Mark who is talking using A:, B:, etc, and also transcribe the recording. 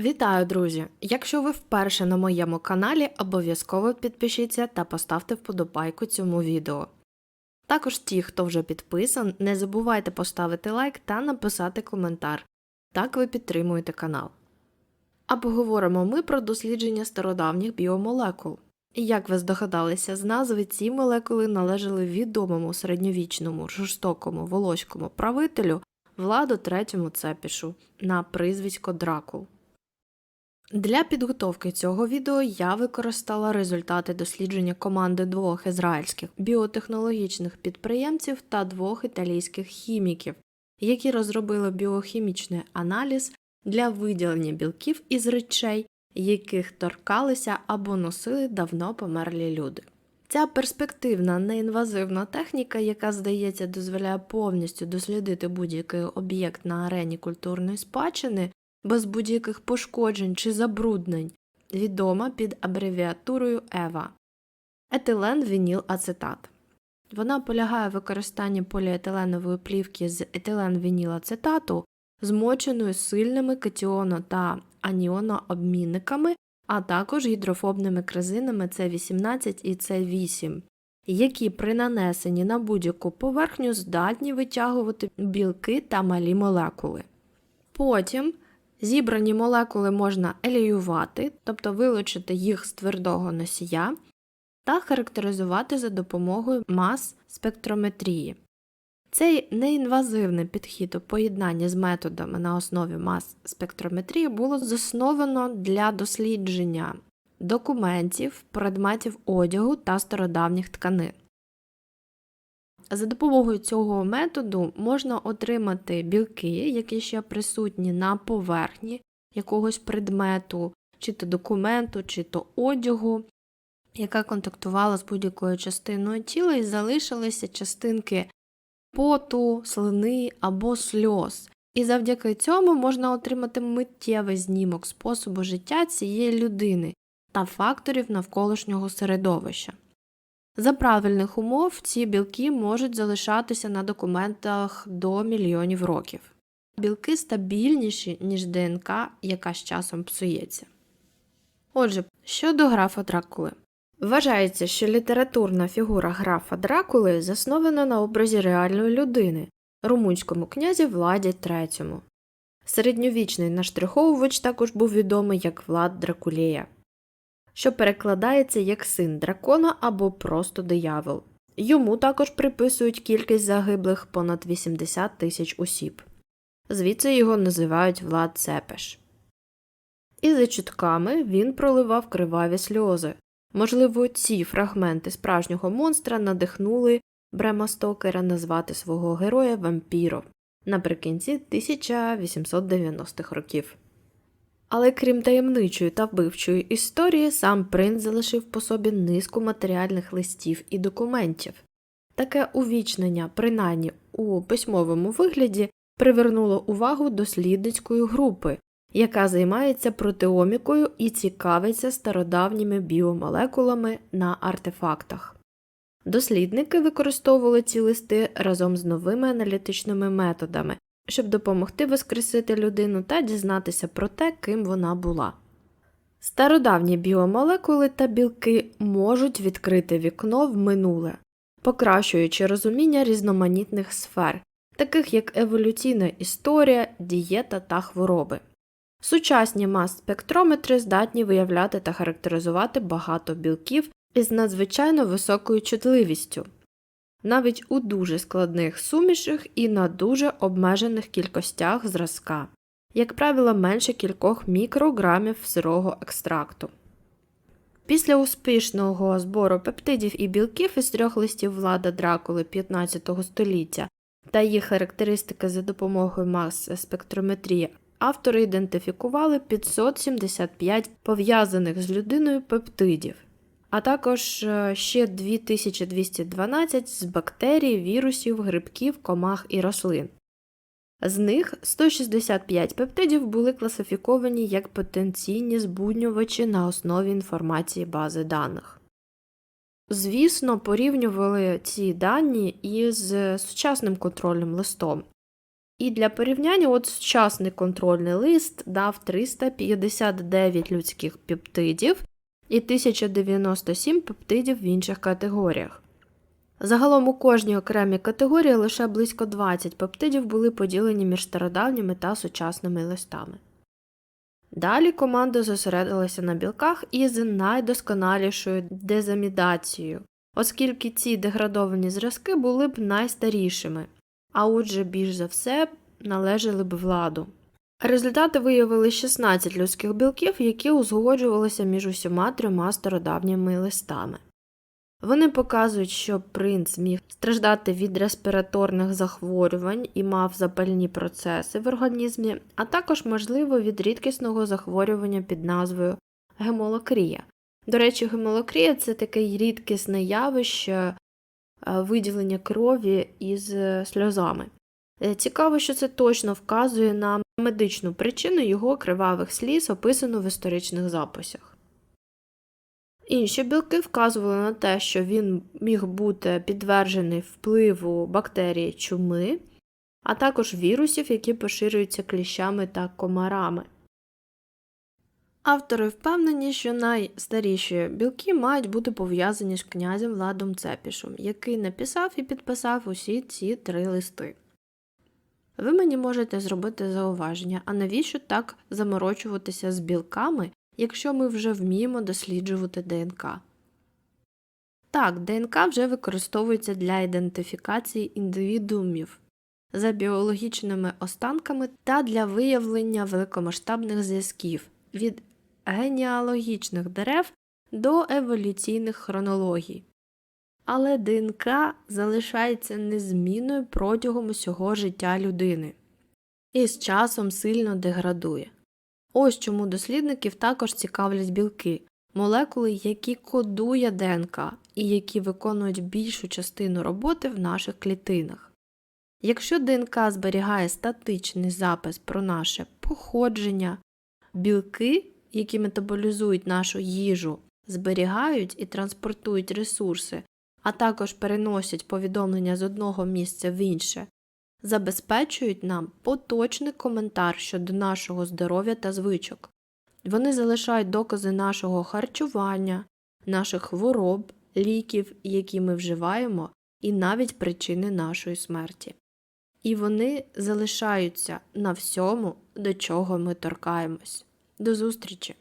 A: Вітаю, друзі! Якщо ви вперше на моєму каналі, обов'язково підпишіться та поставте вподобайку цьому відео. Також ті, хто вже підписан, не забувайте поставити лайк та написати коментар. Так ви підтримуєте канал. А поговоримо ми про дослідження стародавніх біомолекул. І Як ви здогадалися з назви, ці молекули належали відомому середньовічному жорстокому волоському правителю Владу III Цепішу на прізвисько Дракул. Для підготовки цього відео я використала результати дослідження команди двох ізраїльських біотехнологічних підприємців та двох італійських хіміків, які розробили біохімічний аналіз для виділення білків із речей, яких торкалися або носили давно померлі люди. Ця перспективна неінвазивна техніка, яка, здається, дозволяє повністю дослідити будь-який об'єкт на арені культурної спадщини, без будь-яких пошкоджень чи забруднень, відома під абревіатурою ЕВА етилен вініл ацетат. Вона полягає в використанні поліетиленової плівки з етилен вініл ацетату, змоченою сильними катіоно та аніонообмінниками, а також гідрофобними крезинами С18 і С8, які при нанесенні на будь-яку поверхню здатні витягувати білки та малі молекули. Потім Зібрані молекули можна еліювати, тобто вилучити їх з твердого носія, та характеризувати за допомогою мас спектрометрії. Цей неінвазивний підхід у поєднанні з методами на основі мас спектрометрії було засновано для дослідження документів, предметів одягу та стародавніх тканин. За допомогою цього методу можна отримати білки, які ще присутні на поверхні якогось предмету, чи то документу, чи то одягу, яка контактувала з будь-якою частиною тіла, і залишилися частинки поту, слини або сльоз. І завдяки цьому можна отримати миттєвий знімок способу життя цієї людини та факторів навколишнього середовища. За правильних умов ці білки можуть залишатися на документах до мільйонів років. Білки стабільніші, ніж ДНК, яка з часом псується. Отже, щодо графа Дракули. Вважається, що літературна фігура графа Дракули заснована на образі реальної людини, румунському князі Владі III. Середньовічний наштриховувач також був відомий як Влад Дракулея що перекладається як син дракона або просто диявол. Йому також приписують кількість загиблих понад 80 тисяч осіб. Звідси його називають Влад Цепеш. І за чутками він проливав криваві сльози. Можливо, ці фрагменти справжнього монстра надихнули Брема Стокера назвати свого героя вампіром наприкінці 1890-х років. Але крім таємничої та вбивчої історії, сам принц залишив по собі низку матеріальних листів і документів. Таке увічнення, принаймні у письмовому вигляді, привернуло увагу дослідницької групи, яка займається протеомікою і цікавиться стародавніми біомолекулами на артефактах. Дослідники використовували ці листи разом з новими аналітичними методами, щоб допомогти воскресити людину та дізнатися про те, ким вона була. Стародавні біомолекули та білки можуть відкрити вікно в минуле, покращуючи розуміння різноманітних сфер, таких як еволюційна історія, дієта та хвороби. Сучасні мас-спектрометри здатні виявляти та характеризувати багато білків із надзвичайно високою чутливістю навіть у дуже складних сумішах і на дуже обмежених кількостях зразка, як правило, менше кількох мікрограмів сирого екстракту. Після успішного збору пептидів і білків із трьох листів влада дракули 15 століття та їх характеристики за допомогою мас спектрометрії, автори ідентифікували 575 пов'язаних з людиною пептидів а також е, ще 2212 з бактерій, вірусів, грибків, комах і рослин. З них 165 пептидів були класифіковані як потенційні збуднювачі на основі інформації бази даних. Звісно, порівнювали ці дані із сучасним контрольним листом, І для порівняння, от сучасний контрольний лист дав 359 людських пептидів і 1097 пептидів в інших категоріях. Загалом у кожній окремій категорії лише близько 20 пептидів були поділені між стародавніми та сучасними листами. Далі команда зосередилася на білках із найдосконалішою дезамідацією, оскільки ці деградовані зразки були б найстарішими, а отже, більш за все належали б владу. Результати виявили 16 людських білків, які узгоджувалися між усіма трьома стародавніми листами. Вони показують, що принц міг страждати від респіраторних захворювань і мав запальні процеси в організмі, а також, можливо, від рідкісного захворювання під назвою гемолокрія. До речі, гемолокрія це таке рідкісне явище е, виділення крові із е, сльозами. Е, Цікаво, що це точно вказує на медичну причину його кривавих сліз, описану в історичних записах. Інші білки вказували на те, що він міг бути підтверджений впливу бактерії чуми, а також вірусів, які поширюються кліщами та комарами. Автори впевнені, що найстаріші білки мають бути пов'язані з князем Владом Цепішем, який написав і підписав усі ці три листи. Ви мені можете зробити зауваження, а навіщо так заморочуватися з білками, якщо ми вже вміємо досліджувати ДНК? Так, ДНК вже використовується для ідентифікації індивідуумів за біологічними останками та для виявлення великомасштабних зв'язків від генеалогічних дерев до еволюційних хронологій. Але ДНК залишається незмінною протягом усього життя людини і з часом сильно деградує. Ось чому дослідників також цікавлять білки, молекули, які кодує ДНК і які виконують більшу частину роботи в наших клітинах. Якщо ДНК зберігає статичний запис про наше походження, білки, які метаболізують нашу їжу, зберігають і транспортують ресурси, а також переносять повідомлення з одного місця в інше, забезпечують нам поточний коментар щодо нашого здоров'я та звичок. Вони залишають докази нашого харчування, наших хвороб, ліків, які ми вживаємо, і навіть причини нашої смерті. І вони залишаються на всьому, до чого ми торкаємось. До зустрічі!